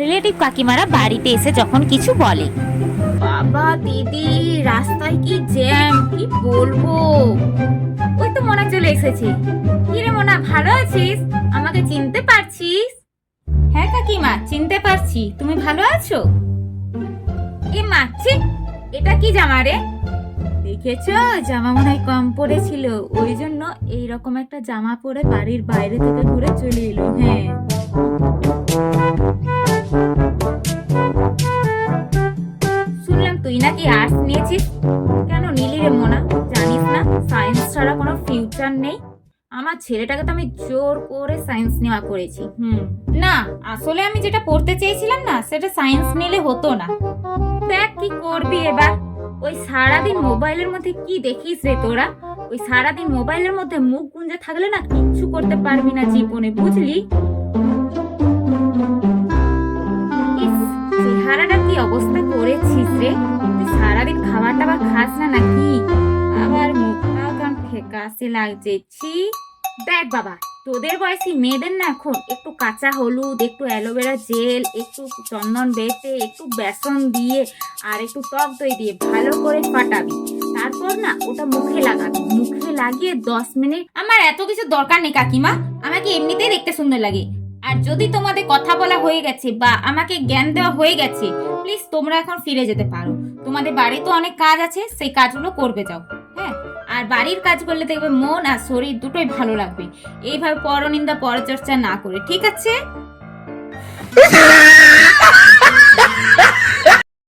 Relative কাকিমারা বাড়িতে এসে যখন কিছু বলে। বাবা, দিদি, রাস্তায় কি জ্যাম? কি বলব? ওই তো মোনা চলে এসেছে। কি রে মোনা, ভালো আছিস? আমাকে চিনতে পারছিস? হ্যাঁ কাকিমা, চিনতে পারছি। তুমি ভালো আছো? এ মা, ছি, এটা কি জামা রে? দেখেছ? জামা মনে হয় কম পড়েছিল। ওই জন্য এই রকম একটা জামা পরে বাড়ির বাইরে থেকে ঘুরে চলে এলো। নাকি আর্টস নিয়েছিস? কেন নিলি রে মোনা? জানিস না সায়েন্স ছাড়া কোনো ফিউচার নেই। আমার ছেলেটাকে তো আমি জোর করে সায়েন্স নেওয়া করেছি। হুম। না, আসলে আমি যেটা পড়তে চেয়েছিলাম না, সেটা সায়েন্স নিলে হতো না। দেখ কি করবি এবার। ওই সারাদিন মোবাইলের মধ্যে কি দেখিস রে তোরা? ওই সারাদিন মোবাইলের মধ্যে মুখ গুঞ্জে থাকলে না কিচ্ছু করতে পারবি না জীবনে, বুঝলি? চেহারাটা কি অবস্থা করেছিস রে? সারাদিন খাবার টাবার খাস না নাকি? আবার মুখটাও কেমন ফেকাসে লাগছে। ছি, দেখ বাবা, তোদের বয়সী মেয়েদের না এখন একটু কাঁচা হলুদ, একটু অ্যালোভেরা জেল, একটু চন্দন বেটে একটু বেসন দিয়ে আর একটু টক দই দিয়ে ভালো করে ফাটাবি। তারপর না ওটা মুখে লাগাবি। মুখে লাগিয়ে দশ মিনিট আমার এত কিছু দরকার নেই কাকিমা। আমাকে এমনিতেই দেখতে সুন্দর লাগে। আর যদি তোমাদের কথা বলা হয়ে গেছে বা আমাকে জ্ঞান দেওয়া হয়ে গেছে প্লিজ তোমরা এখন ফিরে যেতে পারো। তোমাদের বাড়িতে অনেক কাজ আছে, সেই কাজগুলো করবে যাও। হ্যাঁ? আর বাড়ির কাজ করলে দেখবে মন আর শরীর দুটোই ভালো লাগবে। এইভাবে পরনিন্দা পরচর্চা না করে, ঠিক আছে?